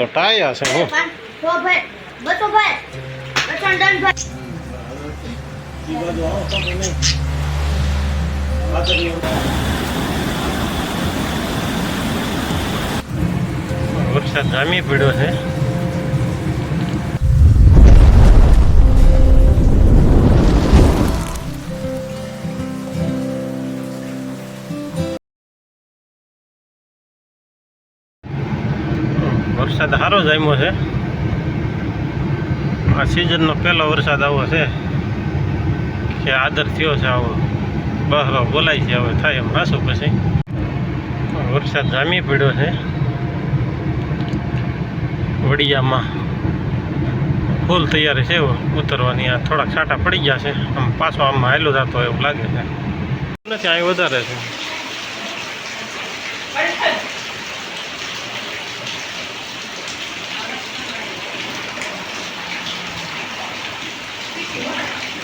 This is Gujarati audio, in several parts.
તો ટાયા છે હું. વરસાદ જામી પડ્યો છે. વરસાદ સારો જામ્યો છે. આ સિઝનનો પહેલો વરસાદ આવો છે. કે આદર થયો છે આવો. બહરો બોલાય છે હવે, થાય એમ. હાસો પછી. વરસાદ જામી પડ્યો છે. વડિયામાં ફૂલ તૈયારી છે ઉતરવાની આ થોડાક છાંટા પડી ગયા છે. આમ પાછો આમાં હાલો થતો એવું લાગે છે. નથી, અહીં વધારે છે.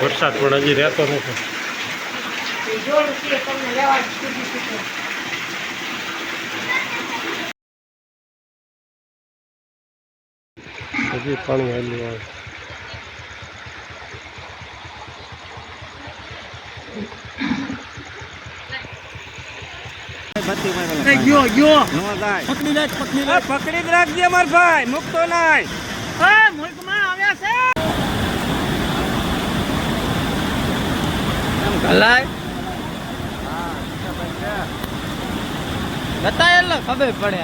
વરસાદ પણ હજી રહેતો નથી. હજી પાણી હાલ્યું આવે. ગયો ગયો. પકડી રાખ રાખજે માર ભાઈ મુકતો નાય એ મુલ્કમાં આવ્યા છે એમ ગલાય એટલે ખબર પડે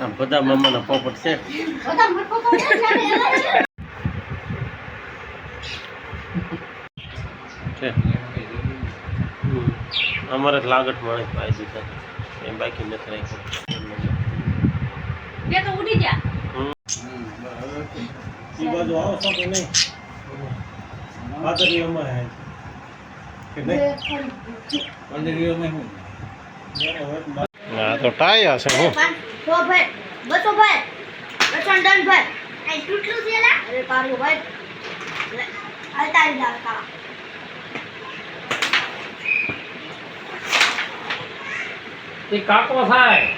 આ બધા મામાના પોપટ છે. અમારે જ લાગટ માણસ ભાઈ દીધા. એ બાકી નથી રાખ્યું. બે તો ઉડી જા ઈ બાજુ આવો છો. કે નહીં? પાદરી અમારે કે ના તો ટાયા છે હું. તો ભાઈ બસો ભાઈ બસો ડન ભાઈ. આ તૂટલું છે લા. અરે કાળું ભાઈ હાલતા આવી જાવ કાળા તે કાકો થાય.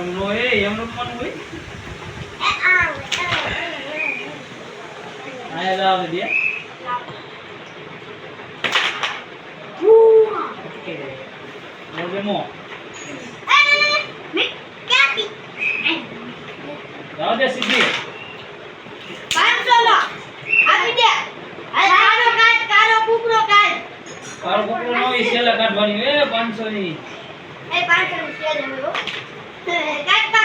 કાળો અરે એ રમવાનું હોય? ભાઈ 500 નો આયા આવી હે હો. 500 નો વઈ મારે દાયનું આવે દાયનું આવે દાયનું હમણાં એની અલ્યા કાળો કાઢીને અલ્લે તું કાળો કાઢ લે એટલે તારે 500 નું. થઈ જાય પાંચસો મિનિટ પાંચસો નો એ હોય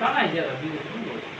કાંઈ જરા બીજું